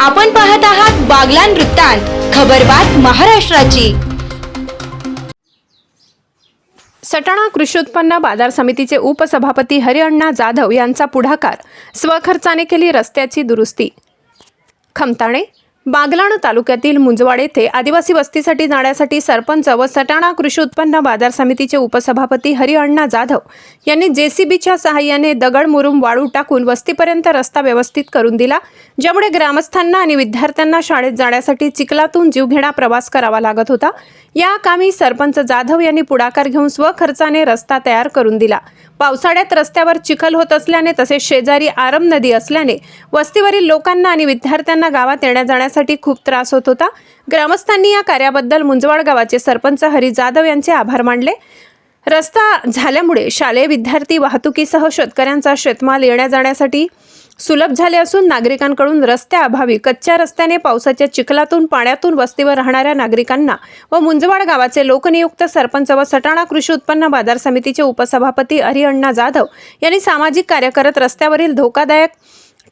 आपण पाहत आहात बागलान वृत्तांत खबरबात महाराष्ट्राची. सटाणा कृषी उत्पन्न बाजार समितीचे उपसभापती हरिअण्णा जाधव यांचा पुढाकार स्वखर्चाने केली रस्त्याची दुरुस्ती. खमताणे बागलाण तालुक्यातील मुंजवाड येथे आदिवासी वस्तीसाठी जाण्यासाठी सरपंच व सटाणा कृषी उत्पन्न बाजार समितीचे उपसभापती हरिअण्णा जाधव यांनी जेसीबीच्या सहाय्याने दगड मुरुम वाळू टाकून वस्तीपर्यंत रस्ता व्यवस्थित करून दिला ज्यामुळे ग्रामस्थांना आणि विद्यार्थ्यांना शाळेत जाण्यासाठी चिखलातून जीवघेणा प्रवास करावा लागत होता. या कामी सरपंच जाधव यांनी पुढाकार घेऊन स्वखर्चाने रस्ता तयार करून दिला. पावसाळ्यात रस्त्यावर चिखल होत असल्याने तसेच शेजारी आरम नदी असल्याने वस्तीवरील लोकांना आणि विद्यार्थ्यांना गावात येण्या जाण्यासाठी खूप त्रास होत होता. ग्रामस्थांनी या कार्याबद्दल मुंजवाड गावाचे सरपंच हरी जाधव यांचे आभार मानले. रस्ता झाल्यामुळे शालेय विद्यार्थी वाहतुकीसह शेतकऱ्यांचा शेतमाल येण्या जाण्यासाठी सुलभ झाले असून नागरिकांकडून रस्त्याअभावी कच्च्या रस्त्याने पावसाच्या चिखलातून पाण्यातून वस्तीवर राहणाऱ्या नागरिकांना व मुंजवाड गावाचे लोकनियुक्त सरपंच व सटाणा कृषी उत्पन्न बाजार समितीचे उपसभापती हरिअण्णा जाधव यांनी सामाजिक कार्य करत रस्त्यावरील धोकादायक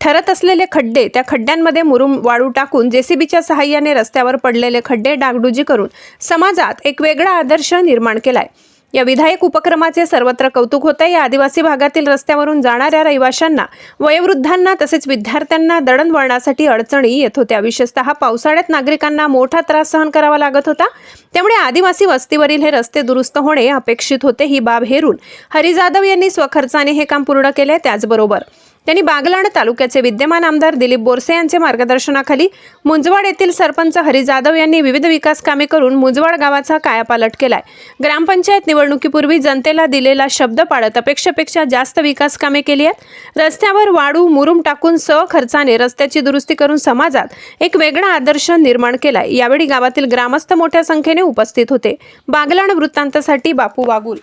ठरत असलेले खड्डे त्या खड्ड्यांमध्ये मुरुम वाळू टाकून जेसीबीच्या सहाय्याने रस्त्यावर पडलेले खड्डे डागडुजी करून समाजात एक वेगळा आदर्श निर्माण केलाय. या विधायक उपक्रमाचे सर्वत्र कौतुक होते या आदिवासी भागातील रस्त्यावरून जाणाऱ्या रहिवाशांना वयोवृद्धांना तसेच विद्यार्थ्यांना दळणवळणासाठी अडचणी येत होत्या. विशेषतः पावसाळ्यात नागरिकांना मोठा त्रास सहन करावा लागत होता. त्यामुळे आदिवासी वस्तीवरील हे रस्ते दुरुस्त होणे अपेक्षित होते. ही बाब हेरून हरी जाधव यांनी स्वखर्चाने हे काम पूर्ण केले त्याचबरोबर. त्यांनी बागलाण तालुक्याचे विद्यमान आमदार दिलीप बोरसे यांच्या मार्गदर्शनाखाली मुंजवाड येथील सरपंच हरी जाधव यांनी विविध विकास कामे करून मुंजवाड गावाचा कायापालट केलाय. ग्रामपंचायत निवडणुकीपूर्वी जनतेला दिलेला शब्द पाळत अपेक्षेपेक्षा जास्त विकास कामे केली आहेत. रस्त्यावर वाळू मुरुम टाकून खर्चाने रस्त्याची दुरुस्ती करून समाजात एक वेगळा आदर्श निर्माण केलाय. यावेळी गावातील ग्रामस्थ मोठ्या संख्येने उपस्थित होते. बागलाण वृत्तांतासाठी बापू वागुल